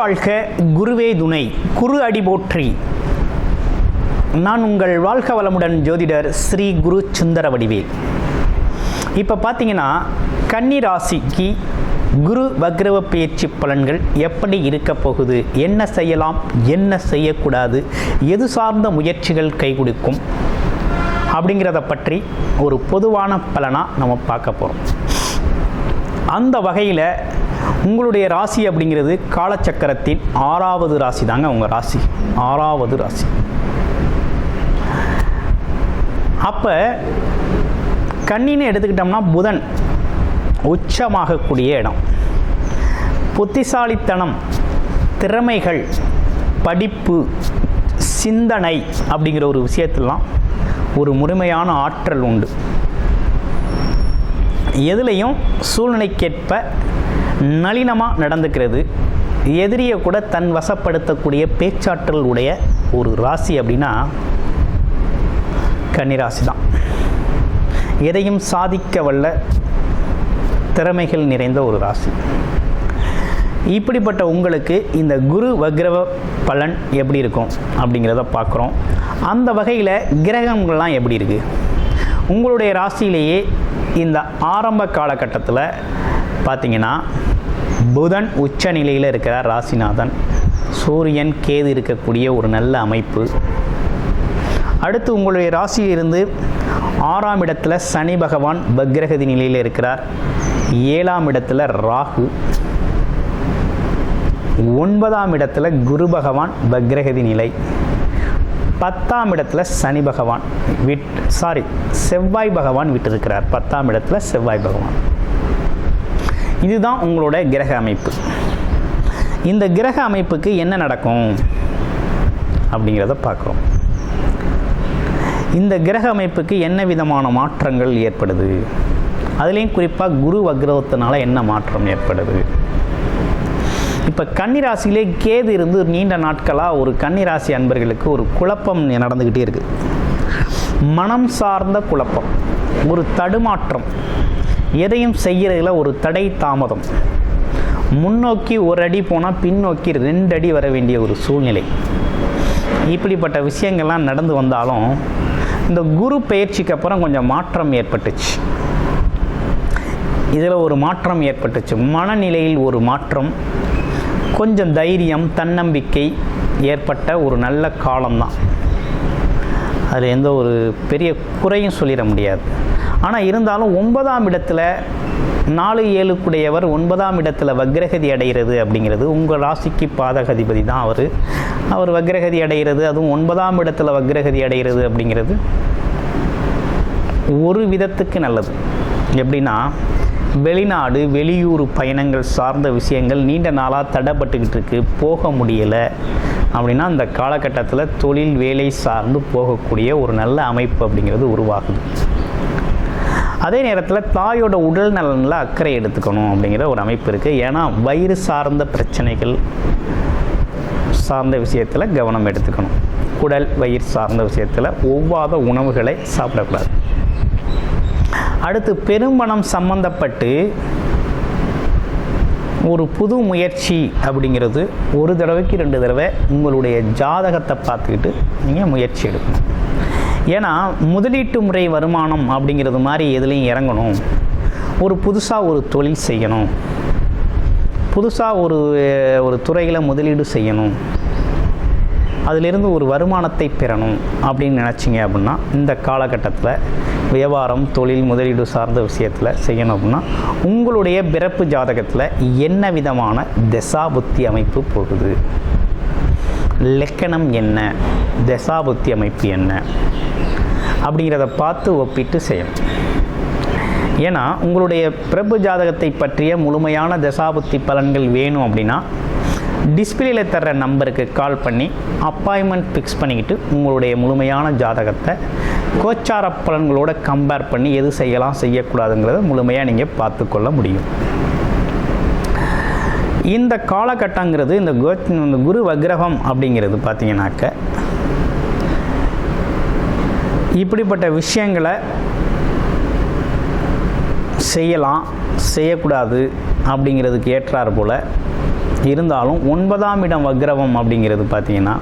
வாழ்க குருவே துணை குரு அடி போற்றி. நான் உங்கள் வாழ்க வளமுடன் ஜோதிடர் ஸ்ரீ குரு சுந்தர வடிவேல் இப்போ பார்த்தீங்கன்னா கன்னி ராசிக்கு குரு வக்ரவ பயிற்சி பலன்கள் எப்படி இருக்க போகுது என்ன செய்யலாம் என்ன செய்யக்கூடாது எது சார்ந்த முயற்சிகள் கை கொடுக்கும் அப்படிங்கிறத பற்றி ஒரு பொதுவான பலனாக நம்ம பார்க்க போகிறோம் அந்த வகையில் உங்களுடைய ராசி அப்படிங்கிறது காலச்சக்கரத்தின் ஆறாவது ராசி தாங்க உங்கள் ராசி. ஆறாவது ராசி. அப்போ கண்ணின்னு எடுத்துக்கிட்டோம்னா புதன் உச்சமாகக்கூடிய இடம். புத்திசாலித்தனம் திறமைகள் படிப்பு சிந்தனை அப்படிங்கிற ஒரு விஷயத்திலாம் ஒரு முழுமையான ஆற்றல் உண்டு. எதுலேயும் சூழ்நிலைக்கேற்ப நளினமாக நடந்துக்கிறது. எதிரியை கூட தன் வசப்படுத்தக்கூடிய பேச்சாற்றல் உடைய ஒரு ராசி அப்படின்னா கன்னிராசி தான் எதையும் சாதிக்க வல்ல திறமைகள் நிறைந்த ஒரு ராசி. இப்படிப்பட்ட உங்களுக்கு இந்த குரு வக்ரவ பலன் எப்படி இருக்கும் அப்படிங்கிறத பார்க்குறோம். அந்த வகையில் கிரகங்கள்லாம் எப்படி இருக்குது உங்களுடைய ராசியிலேயே இந்த ஆரம்ப காலகட்டத்தில் பார்த்தீங்கன்னா புதன் உச்ச நிலையில் இருக்கிறார் ராசிநாதன். சூரியன் கேது இருக்கக்கூடிய ஒரு நல்ல அமைப்பு. அடுத்து உங்களுடைய ராசியிலிருந்து ஆறாம் இடத்துல சனி பகவான் பக்ரகதி நிலையில் இருக்கிறார். ஏழாம் இடத்துல ராகு. ஒன்பதாம் இடத்துல குரு பகவான் பக்ரகதி நிலை. பத்தாம் இடத்துல சனி பகவான் விட் சாரி செவ்வாய் பகவான் விட்டிருக்கிறார். பத்தாம் இடத்துல செவ்வாய் பகவான். இதுதான் உங்களோட கிரக அமைப்பு. இந்த கிரக அமைப்புக்கு என்ன நடக்கும்? அப்படிங்கிறத பார்க்குறோம். இந்த கிரக அமைப்புக்கு என்ன விதமான மாற்றங்கள் ஏற்படுது? அதுலேயும் குறிப்பாக குரு வக்ரவத்தினால என்ன மாற்றம் ஏற்படுது? இப்போ கன்னிராசியிலே கேது இருந்து நீண்ட நாட்களாக ஒரு கன்னிராசி அன்பர்களுக்கு ஒரு குழப்பம் நடந்துக்கிட்டே இருக்குது மனம் சார்ந்த குழப்பம் ஒரு தடுமாற்றம். எதையும் செய்கிறதுல ஒரு தடை தாமதம். முன்னோக்கி ஒரு அடி போனால் பின்னோக்கி ரெண்டு அடி வர வேண்டிய ஒரு சூழ்நிலை. இப்படிப்பட்ட விஷயங்கள்லாம் நடந்து வந்தாலும் இந்த குரு பயிற்சிக்கு அப்புறம் கொஞ்சம் மாற்றம் ஏற்பட்டுச்சு. இதில் ஒரு மாற்றம் ஏற்பட்டுச்சு. மனநிலையில் ஒரு மாற்றம் கொஞ்சம் தைரியம் தன்னம்பிக்கை ஏற்பட்ட ஒரு நல்ல காலம்தான். அதில் எந்த ஒரு பெரிய குறையும் சொல்லிட முடியாது. ஆனால் இருந்தாலும் ஒன்பதாம் இடத்துல நாலு ஏழுக்குடையவர் ஒன்பதாம் இடத்துல வக்ரகதி அடைகிறது அப்படிங்கிறது உங்கள் ராசிக்கு பாதகதிபதி தான் அவர். அவர் வக்ரகதி அடைகிறது அதுவும் ஒன்பதாம் இடத்துல வக்ரகதி அடைகிறது அப்படிங்கிறது ஒரு விதத்துக்கு நல்லது. எப்படின்னா வெளிநாடு வெளியூர் பயணங்கள் சார்ந்த விஷயங்கள் நீண்ட நாளாக தடைப்பட்டுக்கிட்டு இருக்கு போக முடியலை அப்படின்னா அந்த காலகட்டத்தில் தொழில் வேலை சார்ந்து போகக்கூடிய ஒரு நல்ல அமைப்பு அப்படிங்கிறது உருவாகுது. அதே நேரத்தில் தாயோட உடல் நலனில் அக்கறை எடுத்துக்கணும் அப்படிங்கிற ஒரு அமைப்பு இருக்குது ஏன்னா வயிறு சார்ந்த பிரச்சனைகள் சார்ந்த விஷயத்தில் கவனம் எடுத்துக்கணும். குடல் வயிறு சார்ந்த விஷயத்தில் ஒவ்வாத உணவுகளை சாப்பிடக்கூடாது. அடுத்து பெருமணம் சம்பந்தப்பட்டு ஒரு புது முயற்சி அப்படிங்கிறது ஒரு தடவைக்கு ரெண்டு தடவை உங்களுடைய ஜாதகத்தை பார்த்துக்கிட்டு நீங்கள் முயற்சி எடுக்கணும். ஏன்னா முதலீட்டு முறை வருமானம் அப்படிங்கிறது மாதிரி எதுலேயும் இறங்கணும். ஒரு புதுசாக ஒரு தொழில் செய்யணும். புதுசாக ஒரு ஒரு துறையில் முதலீடு செய்யணும். அதிலிருந்து ஒரு வருமானத்தை பெறணும் அப்படின்னு நினச்சிங்க அப்படின்னா இந்த காலகட்டத்தில் வியாபாரம் தொழில் முதலீடு சார்ந்த விஷயத்தில் செய்யணும் அப்படின்னா உங்களுடைய பிறப்பு ஜாதகத்தில் என்ன விதமான தசாபுத்தி அமைப்பு போகுது? லக்கணம் என்ன? தசாபுத்தி அமைப்பு என்ன? அப்படிங்கிறத பார்த்து ஒப்பிட்டு செய்யணும். ஏன்னா உங்களுடைய பிரபு ஜாதகத்தை பற்றிய முழுமையான தசாபுத்தி பலன்கள் வேணும் அப்படின்னா டிஸ்பிளேல தர்ற நம்பருக்கு கால் பண்ணி அப்பாயின்மெண்ட் ஃபிக்ஸ் பண்ணிக்கிட்டு உங்களுடைய முழுமையான ஜாதகத்தை கோச்சார பலன்களோட கம்பேர் பண்ணி எது செய்யலாம் செய்யக்கூடாதுங்கிறத முழுமையாக நீங்கள் பார்த்துக்கொள்ள முடியும். இந்த காலகட்டங்கிறது இந்த கோ இந்த குரு வக்ரகம் அப்படிங்கிறது பார்த்தீங்கன்னாக்க இப்படிப்பட்ட விஷயங்களை செய்யலாம் செய்யக்கூடாது அப்படிங்கிறதுக்கு ஏற்றாறு போல் இருந்தாலும் ஒன்பதாம் இடம் வக்ரவம் அப்படிங்கிறது பார்த்தீங்கன்னா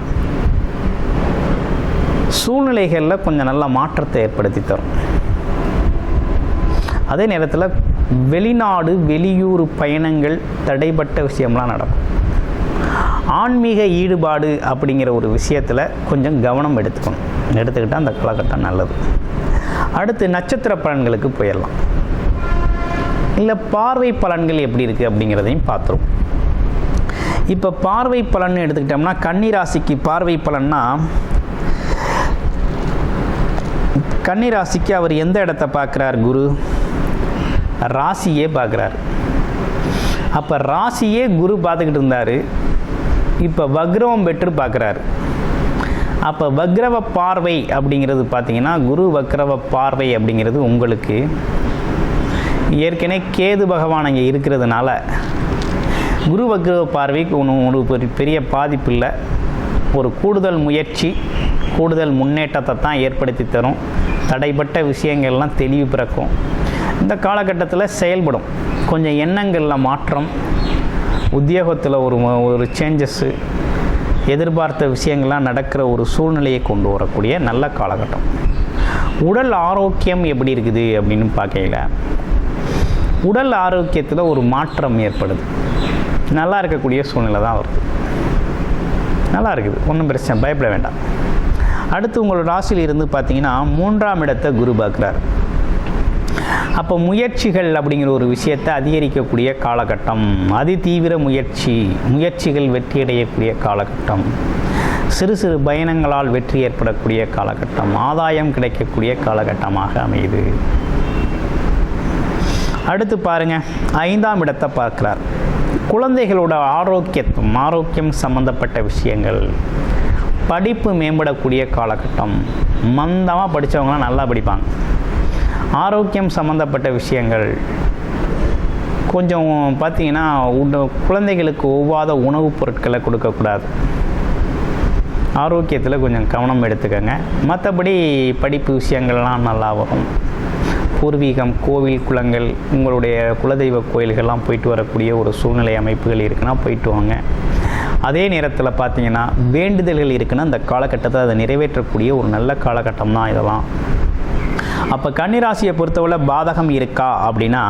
சூழ்நிலைகளில் கொஞ்சம் நல்ல மாற்றத்தை ஏற்படுத்தி தரும். அதே நேரத்தில் வெளிநாடு வெளியூர் பயணங்கள் தடைப்பட்ட விஷயம்லாம் நடக்கும். ஆன்மீக ஈடுபாடு அப்படிங்கிற ஒரு விஷயத்தில் கொஞ்சம் கவனம் எடுத்துக்கணும். எடுத்துக்கிட்டால் அந்த காலகட்டம் நல்லது. அடுத்து நட்சத்திர பலன்களுக்கு போயிடலாம். இல்லை பார்வை பலன்கள் எப்படி இருக்குது அப்படிங்கிறதையும் பார்த்துரும். இப்போ பார்வை பலன் எடுத்துக்கிட்டோம்னா கன்னிராசிக்கு பார்வை பலன்னா கன்னிராசிக்கு அவர் எந்த இடத்த பார்க்குறார் குரு? ராசியே பார்க்குறார். அப்போ ராசியே குரு பார்த்துக்கிட்டு இருந்தார். இப்போ வக்ரவம் பெற்று பார்க்குறாரு. அப்போ வக்ரவ பார்வை அப்படிங்கிறது பார்த்தீங்கன்னா குரு வக்ரவ பார்வை அப்படிங்கிறது உங்களுக்கு ஏற்கனவே கேது பகவான் அங்கே இருக்கிறதுனால குரு வக்ரவ பார்வைக்கு ஒன்று உங்களுக்கு பெரிய பாதிப்பு இல்லை. ஒரு கூடுதல் முயற்சி கூடுதல் முன்னேற்றத்தை தான் ஏற்படுத்தி தரும். தடைப்பட்ட விஷயங்கள்லாம் தெளிவு பிறக்கும். இந்த காலகட்டத்தில் செயல்படும். கொஞ்சம் எண்ணங்களில் மாற்றம் உத்தியோகத்தில் ஒரு ஒரு சேஞ்சஸ்ஸு எதிர்பார்த்த விஷயங்கள்லாம் நடக்கிற ஒரு சூழ்நிலையை கொண்டு வரக்கூடிய நல்ல காலகட்டம். உடல் ஆரோக்கியம் எப்படி இருக்குது அப்படின்னு பார்க்கையில் உடல் ஆரோக்கியத்தில் ஒரு மாற்றம் ஏற்படுது. நல்லா இருக்கக்கூடிய சூழ்நிலை தான் வருது. நல்லா இருக்குது ஒன்றும் பிரச்சனை பயப்பட வேண்டாம். அடுத்து உங்களோட ராசியில் இருந்து பார்த்தீங்கன்னா மூன்றாம் இடத்தை குரு பார்க்குறாரு. அப்போ முயற்சிகள் அப்படிங்கிற ஒரு விஷயத்தை அதிகரிக்கக்கூடிய காலகட்டம். அதி தீவிர முயற்சி. முயற்சிகள் வெற்றியடையக்கூடிய காலகட்டம். சிறு சிறு பயணங்களால் வெற்றி ஏற்படக்கூடிய காலகட்டம். ஆதாயம் கிடைக்கக்கூடிய காலகட்டமாக அமையுது. அடுத்து பாருங்க. ஐந்தாம் இடத்தை பார்க்கிறார். குழந்தைகளோட ஆரோக்கியத்தும் ஆரோக்கியம் சம்பந்தப்பட்ட விஷயங்கள். படிப்பு மேம்படக்கூடிய காலகட்டம். மந்தமாக படித்தவங்களாம் நல்லா படிப்பாங்க. ஆரோக்கியம் சம்மந்தப்பட்ட விஷயங்கள். கொஞ்சம் பார்த்தீங்கன்னா உண குழந்தைகளுக்கு ஒவ்வாத உணவுப் பொருட்களை கொடுக்கக்கூடாது. ஆரோக்கியத்தில் கொஞ்சம் கவனம் எடுத்துக்கோங்க. மற்றபடி படிப்பு விஷயங்கள்லாம் நல்லா வரும். பூர்வீகம் கோவில் குளங்கள் உங்களுடைய குலதெய்வ கோயில்கள்லாம் போயிட்டு வரக்கூடிய ஒரு சூழ்நிலை அமைப்புகள் இருக்குன்னா போயிட்டு வாங்க. அதே நேரத்தில் பார்த்தீங்கன்னா வேண்டுதல்கள் இருக்குன்னா அந்த காலகட்டத்தை அதை நிறைவேற்றக்கூடிய ஒரு நல்ல காலகட்டம் தான் இதெல்லாம். அப்போ கன்னிராசியை பொறுத்தவரை பாதகம் இருக்கா அப்படின்னா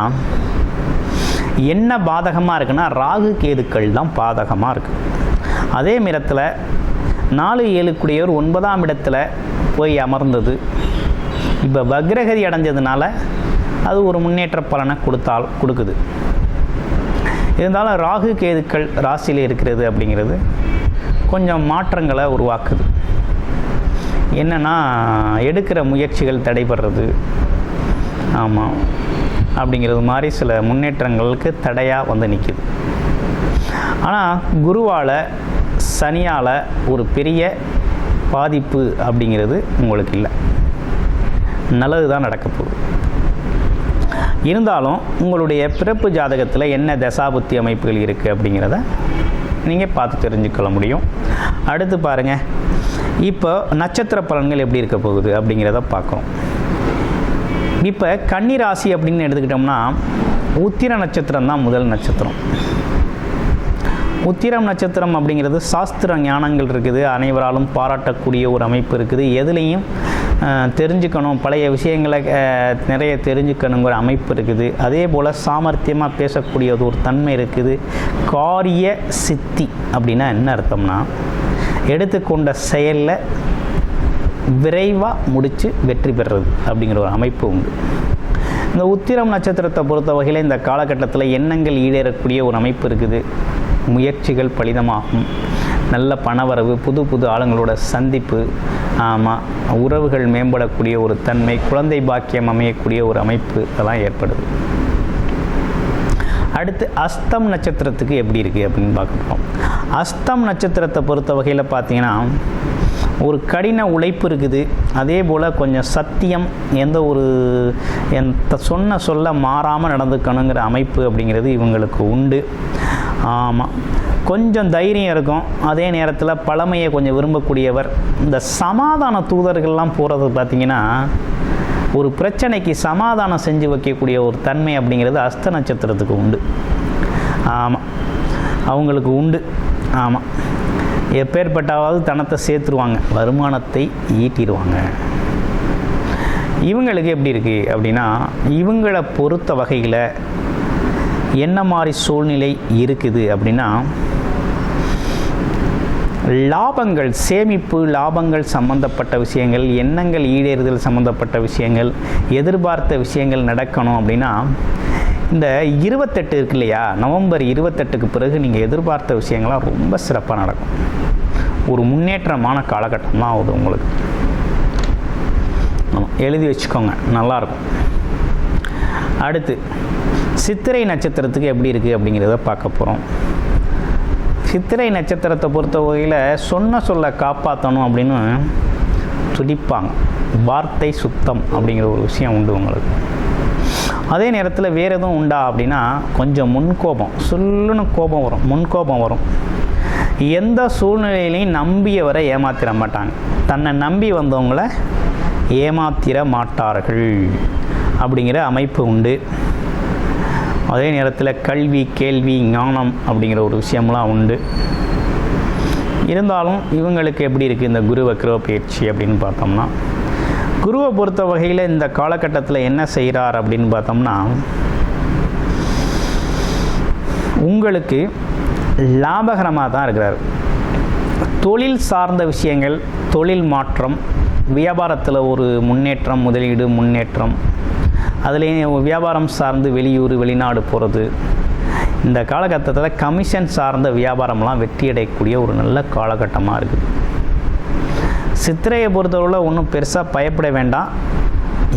என்ன பாதகமாக இருக்குன்னா ராகு கேதுக்கள் தான் பாதகமாக இருக்குது அதே நேரத்தில் நாலு ஏழுக்குடையவர் ஒன்பதாம் இடத்துல போய் அமர்ந்தது. இப்போ வக்ரகதி அடைஞ்சதுனால அது ஒரு முன்னேற்ற பலனை கொடுத்தால் கொடுக்குது. இருந்தாலும் ராகு கேதுக்கள் ராசியில் இருக்கிறது அப்படிங்கிறது கொஞ்சம் மாற்றங்களை உருவாக்குது. என்னென்னா எடுக்கிற முயற்சிகள் தடைபடுறது. ஆமாம் அப்படிங்கிறது மாதிரி சில முன்னேற்றங்களுக்கு தடையாக வந்து நிற்கிது ஆனால் குருவால் சனியால் ஒரு பெரிய பாதிப்பு அப்படிங்கிறது உங்களுக்கு இல்லை. நல்லது தான் நடக்க போகுது. இருந்தாலும் உங்களுடைய பிறப்பு ஜாதகத்தில் என்ன தசாபுத்தி அமைப்புகள் இருக்குது அப்படிங்கிறத நீங்கள் பார்த்து தெரிஞ்சுக்கொள்ள முடியும். அடுத்து பாருங்கள் இப்போ நட்சத்திர பலன்கள் எப்படி இருக்க போகுது அப்படிங்கிறத பார்க்குறோம். இப்போ கன்னி ராசி அப்படின்னு எடுத்துக்கிட்டோம்னா உத்திர நட்சத்திரம் தான் முதல் நட்சத்திரம். உத்திரம் நட்சத்திரம் அப்படிங்கிறது சாஸ்திர ஞானங்கள் இருக்குது. அனைவராலும் பாராட்டக்கூடிய ஒரு அமைப்பு இருக்குது. எதுலேயும் தெரிஞ்சுக்கணும் பழைய விஷயங்களை நிறைய தெரிஞ்சுக்கணுங்கிற அமைப்பு இருக்குது. அதே போல் சாமர்த்தியமாக பேசக்கூடியது ஒரு தன்மை இருக்குது. காரிய சித்தி அப்படின்னா என்ன அர்த்தம்னா எடுத்துக்கொண்ட செயலில் விரைவாக முடித்து வெற்றி பெறுறது அப்படிங்கிற ஒரு அமைப்பு உண்டு. இந்த உத்திரம் நட்சத்திரத்தை பொறுத்த வகையில் இந்த காலகட்டத்தில் எண்ணங்கள் ஈடேறக்கூடிய ஒரு அமைப்பு இருக்குது. முயற்சிகள் பலிதமாகும். நல்ல பணவரவு புது புது ஆளுங்களோட சந்திப்பு ஆமாம் உறவுகள் மேம்படக்கூடிய ஒரு தன்மை குழந்தை பாக்கியம் அமையக்கூடிய ஒரு அமைப்பு இதெல்லாம் ஏற்படுது. அடுத்து அஸ்தம் நட்சத்திரத்துக்கு எப்படி இருக்குது அப்படின்னு பார்க்க அஸ்தம் நட்சத்திரத்தை பொறுத்த வகையில் பார்த்தீங்கன்னா ஒரு கடின உழைப்பு இருக்குது. அதே போல் கொஞ்சம் சத்தியம் எந்த ஒரு எந்த சொன்ன சொல்ல மாறாமல் நடந்துக்கணுங்கிற அமைப்பு அப்படிங்கிறது இவங்களுக்கு உண்டு. ஆமாம் கொஞ்சம் தைரியம் இருக்கும். அதே நேரத்தில் பழமையை கொஞ்சம் விரும்பக்கூடியவர். இந்த சமாதான தூதர்கள்லாம் போகிறது பார்த்திங்கன்னா ஒரு பிரச்சனைக்கு சமாதானம் செஞ்சு வைக்கக்கூடிய ஒரு தன்மை அப்படிங்கிறது அஸ்த நட்சத்திரத்துக்கு உண்டு. ஆமாம் அவங்களுக்கு உண்டு. ஆமாம் எப்பேற்பட்டாவது தனத்தை சேர்த்துருவாங்க. வருமானத்தை ஈட்டிடுவாங்க இவங்களுக்கு எப்படி இருக்குது அப்படின்னா இவங்களை பொறுத்த வகையில் என்ன மாதிரி சூழ்நிலை இருக்குது அப்படின்னா லாபங்கள் சேமிப்பு லாபங்கள் சம்பந்தப்பட்ட விஷயங்கள் எண்ணங்கள் ஈடேறுதல் சம்பந்தப்பட்ட விஷயங்கள் எதிர்பார்த்த விஷயங்கள் நடக்கணும் அப்படின்னா இந்த இருபத்தெட்டு இருக்கு இல்லையா? நவம்பர் இருபத்தெட்டுக்கு பிறகு நீங்கள் எதிர்பார்த்த விஷயங்கள்லாம் ரொம்ப சிறப்பாக நடக்கும். ஒரு முன்னேற்றமான காலகட்டம் தான் ஆகுது உங்களுக்கு. ஆமாம் எழுதி வச்சுக்கோங்க நல்லாயிருக்கும் அடுத்து சித்திரை நட்சத்திரத்துக்கு எப்படி இருக்குது அப்படிங்கிறத பார்க்க போகிறோம் சித்திரை நட்சத்திரத்தை பொறுத்த வகையில் சொன்ன சொல்ல காப்பாற்றணும் அப்படின்னு துடிப்பாங்க. வார்த்தை சுத்தம் அப்படிங்கிற ஒரு விஷயம் உண்டு உங்களுக்கு. அதே நேரத்தில் வேறு எதுவும் உண்டா அப்படின்னா கொஞ்சம் முன்கோபம் சொல்லுன்னு கோபம் வரும். முன்கோபம் வரும். எந்த சூழ்நிலையிலையும் நம்பியவரை ஏமாத்திட மாட்டாங்க. தன்னை நம்பி வந்தவங்கள ஏமாத்திர மாட்டார்கள். அப்படிங்கிற அமைப்பு உண்டு. அதே நேரத்தில் கல்வி கேள்வி ஞானம் அப்படிங்கிற ஒரு விஷயம்லாம் உண்டு. இருந்தாலும் இவங்களுக்கு எப்படி இருக்குது இந்த குரு வக்ரவ பயிற்சி அப்படின்னு பார்த்தோம்னா குருவை பொறுத்த வகையில் இந்த காலகட்டத்தில் என்ன செய்கிறார் அப்படின்னு பார்த்தோம்னா உங்களுக்கு லாபகரமாக தான் இருக்கிறார். தொழில் சார்ந்த விஷயங்கள் தொழில் மாற்றம் வியாபாரத்தில் ஒரு முன்னேற்றம் முதலீடு முன்னேற்றம் அதுலேயும் வியாபாரம் சார்ந்து வெளியூர் வெளிநாடு போகிறது இந்த காலகட்டத்தில் கமிஷன் சார்ந்த வியாபாரம்லாம் வெற்றியடையக்கூடிய ஒரு நல்ல காலகட்டமாக இருக்குது. சித்திரையை பொறுத்தவரை ஒன்றும் பெருசாக பயப்பட வேண்டாம்.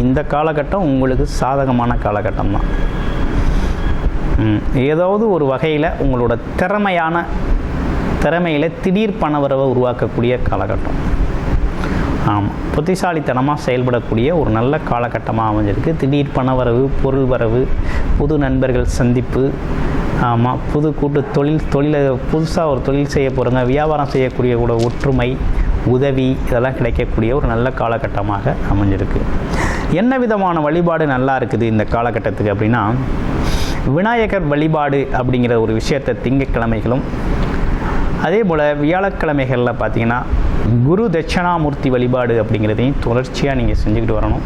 இந்த காலகட்டம் உங்களுக்கு சாதகமான காலகட்டம் தான். ஏதாவது ஒரு வகையில் உங்களோட திறமையான திறமையில் திடீர் பணவரவை உருவாக்கக்கூடிய காலகட்டம். புத்திசாலித்தனமாக செயல்படக்கூடிய ஒரு நல்ல காலகட்டமாக அமைஞ்சிருக்கு. திடீர் பணவரவு பொருள் வரவு புது நண்பர்கள் சந்திப்பு ஆமாம் புது கூட்டு தொழில் தொழிலை புதுசாக ஒரு தொழில் செய்ய போகிறவங்க வியாபாரம் செய்யக்கூடிய கூட ஒற்றுமை உதவி இதெல்லாம் கிடைக்கக்கூடிய ஒரு நல்ல காலகட்டமாக அமைஞ்சிருக்கு. என்ன விதமான வழிபாடு நல்லா இருக்குது இந்த காலகட்டத்துக்கு அப்படின்னா விநாயகர் வழிபாடு அப்படிங்கிற ஒரு விஷயத்தை திங்கட்கிழமைகளும் அதே போல் வியாழக்கிழமைகளில் பார்த்தீங்கன்னா குரு தட்சணாமூர்த்தி வழிபாடு அப்படிங்கிறதையும் தொடர்ச்சியாக நீங்கள் செஞ்சுக்கிட்டு வரணும்.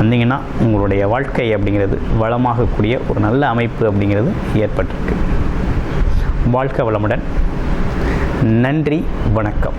வந்தீங்கன்னா உங்களுடைய வாழ்க்கை அப்படிங்கிறது வளமாகக்கூடிய ஒரு நல்ல அமைப்பு அப்படிங்கிறது ஏற்பட்டிருக்கு. வாழ்க்கை வளமுடன். நன்றி வணக்கம்.